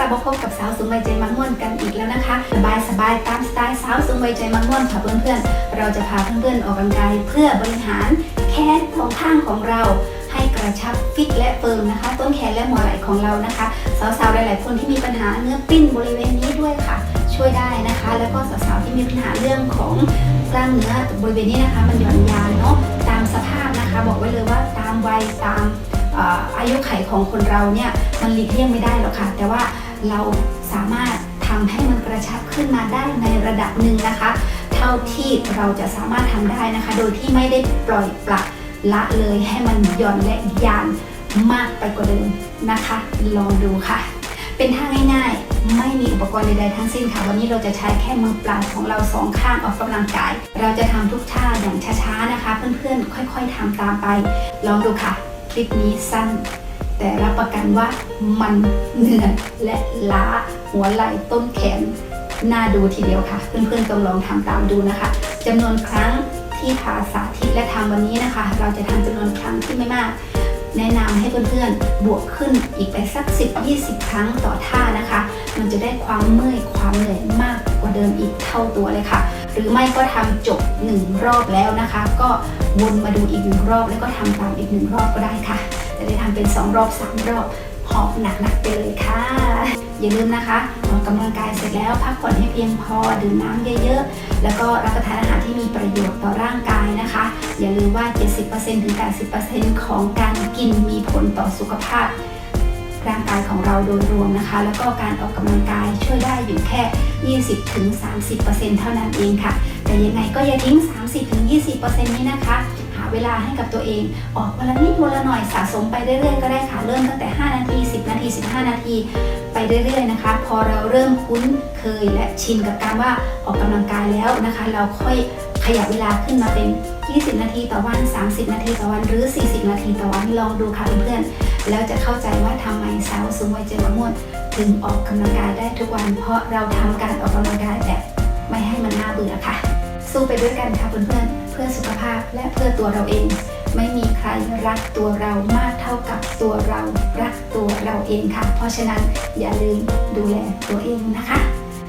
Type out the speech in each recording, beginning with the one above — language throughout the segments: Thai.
กลับมาพบกับสาวสูงวัยใจมังม่วนกันอีกแล้วนะคะ สบายสบายๆตามสไตล์สาวสูงวัยใจมังม่วนค่ะเพื่อนๆ เราจะพาเพื่อนๆออกกำลังกายเพื่อบริหารแขนสองข้างของเราให้กระชับฟิตและเฟิร์มนะคะ ต้นแขนและหัวไหล่ของเรานะคะ สาวๆหลายๆคนที่มีปัญหาเนื้อปิ้นบริเวณนี้ด้วยค่ะ ช่วยได้นะคะ แล้วก็สาวๆที่มีปัญหาเรื่องของกล้ามเนื้อบริเวณนี้นะคะ มันหย่อนยานเนาะตามสภาพนะคะ บอกไว้เลยว่าตามวัยตามเอ่ออายุไขของคนเราเนี่ยมันหลีกเลี่ยงไม่ได้หรอกค่ะ แต่ว่า เราสามารถทำให้มันกระชับขึ้นมาได้ในระดับหนึ่งนะคะ เท่าที่เราจะสามารถทำได้นะคะ โดยที่ไม่ได้ปล่อยปละละเลยให้มันหย่อนและยานมากไปกว่าเดิมนะคะ ลองดูค่ะ เป็นท่าง่ายๆ ไม่มีอุปกรณ์ใดๆทั้งสิ้นค่ะ วันนี้เราจะใช้แค่มือเปล่าของเราสองข้างออกกำลังกาย เราจะทำทุกท่าอย่างช้าๆนะคะ เพื่อนๆ ค่อยๆทำตามไป ลองดูค่ะ คลิปนี้สั้น แต่รับประกันว่ามันเหนื่อยและล้าหัวไหล่ต้นแขนน่าดูทีเดียวค่ะ เพื่อนๆต้องลองทำตามดูนะคะจำนวนครั้งที่พาสาธิตและทำวันนี้นะคะ เราจะทำจำนวนครั้งที่ไม่มาก แนะนำให้เพื่อนๆบวกขึ้นอีกไปสัก 10-20 ครั้งต่อท่านะคะ มันจะได้ความเมื่อยความเหนื่อยมากกว่าเดิมอีกเท่าตัวเลยค่ะ หรือไม่ก็ทำจบหนึ่งรอบแล้วนะคะ ก็วนมาดูอีกหนึ่งรอบแล้วก็ทำตามอีกหนึ่งรอบก็ได้ค่ะ จะได้ทำเป็น 2 รอบ 3 รอบหอบหนักๆไปเลยค่ะ อย่าลืมนะคะออกกำลังกายเสร็จแล้วพักผ่อนให้เพียงพอดื่มน้ำเยอะๆ แล้วก็รับประทานอาหารที่มีประโยชน์ต่อร่างกายนะคะ อย่าลืมว่า 70%ถึง 80%ของการกินมีผลต่อสุขภาพร่างกายของเราโดยรวมนะคะ แล้วก็การออกกำลังกายช่วยได้อยู่แค่ 20ถึง30%เท่านั้นเองค่ะ แต่ยังไงก็อย่าทิ้ง 30ถึง20%นี้นะคะ เวลาให้กับตัวเอง ออกวันละนิดวันละหน่อยสะสมไปเรื่อยๆก็ได้ค่ะ เริ่มตั้งแต่ 5 นาที 10 นาที 15 นาที ไปเรื่อยๆนะคะ พอเราเริ่มคุ้นเคยและชินกับการว่าออกกำลังกายแล้วนะคะ เราค่อยขยับเวลาขึ้นมาเป็น 20 นาทีต่อวัน 30 นาทีต่อวันหรือ 40 นาทีต่อวันลองดูค่ะเพื่อนๆแล้วจะเข้าใจว่าทำไมสาวสูงวัยเจมะม่วนถึงออกกำลังกายได้ทุกวัน เพราะเราทำการออกกำลังกายแบบไม่ให้มันน่าเบื่อค่ะ สู้ไปด้วยกันค่ะเพื่อนๆ เพื่อสุขภาพและเพื่อตัวเราเอง ไม่มีใครรักตัวเรามากเท่ากับตัวเรารักตัวเราเองค่ะ เพราะฉะนั้นอย่าลืมดูแลตัวเองนะคะ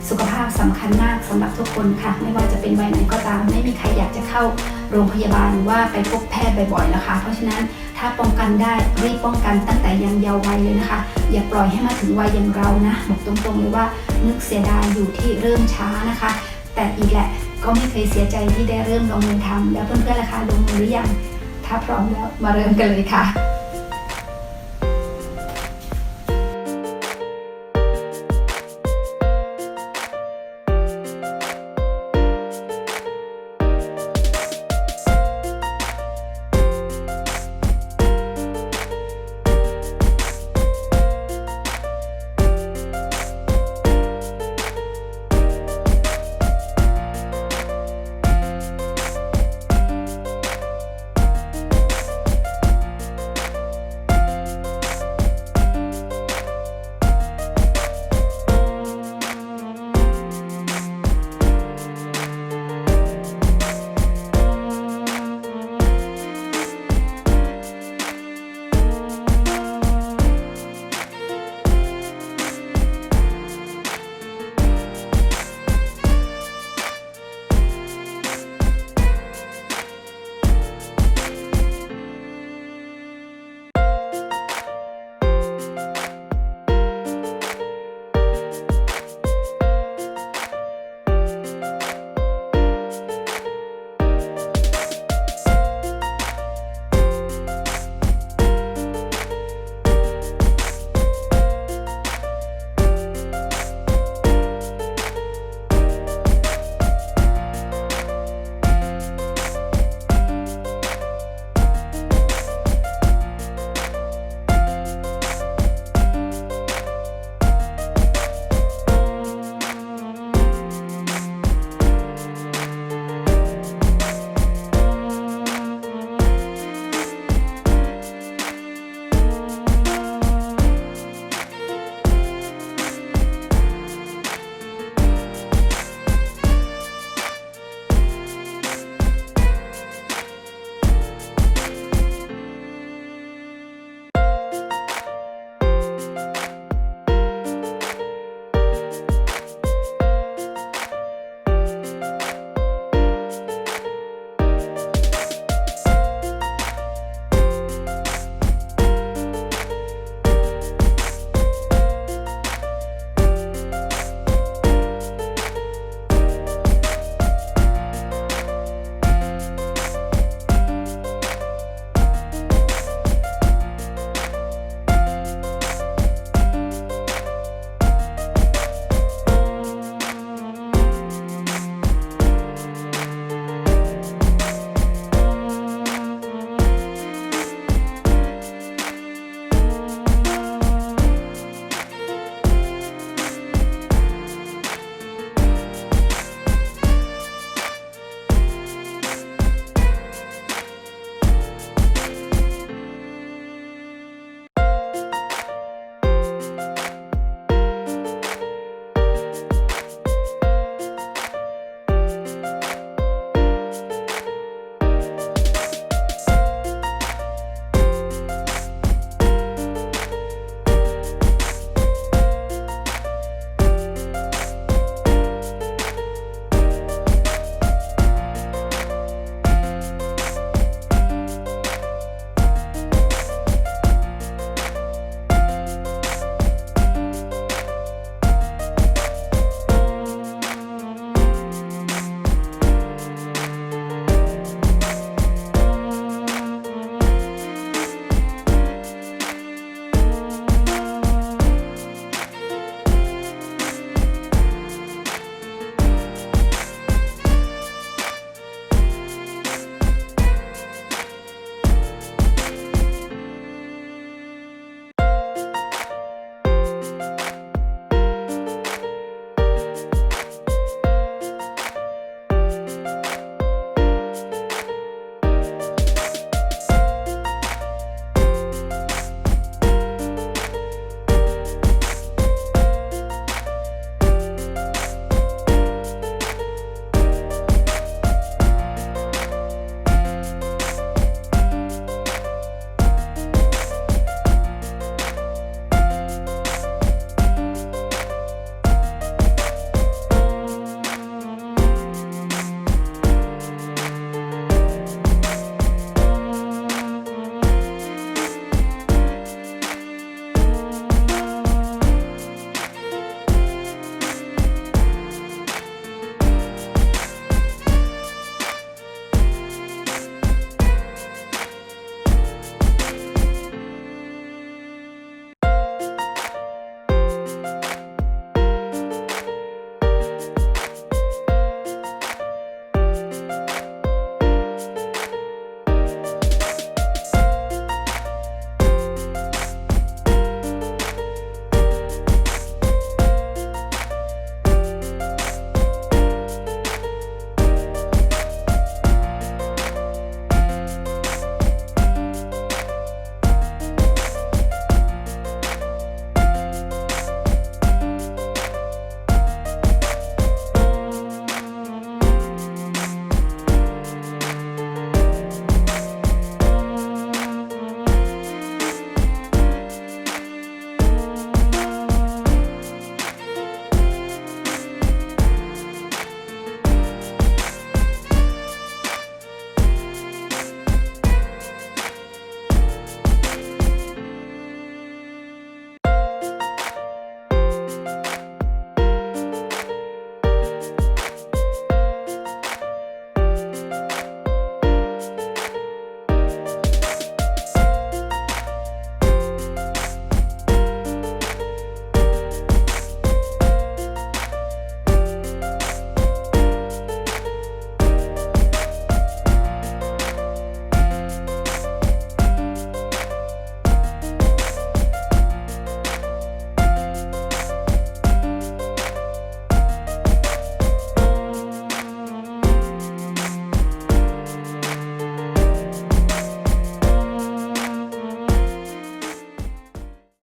สุขภาพสำคัญมากสำหรับทุกคนค่ะ ไม่ว่าจะเป็นวัยไหนก็ตาม ไม่มีใครอยากจะเข้าโรงพยาบาลหรือว่าไปพบแพทย์บ่อยๆนะคะ เพราะฉะนั้นถ้าป้องกันได้รีบป้องกันตั้งแต่ยังเยาว์วัยเลยนะคะ อย่าปล่อยให้มาถึงวัยอย่างเรานะบอกตรงๆเลยว่านึกเสียดายอยู่ที่เริ่มช้านะคะ แต่อีกแหละก็ไม่เคยเสียใจที่ได้เริ่มลงมือทำแล้วเพื่อนๆล่ะคะลงมือหรือยัง ถ้าพร้อมแล้วมาเริ่มกันเลยค่ะ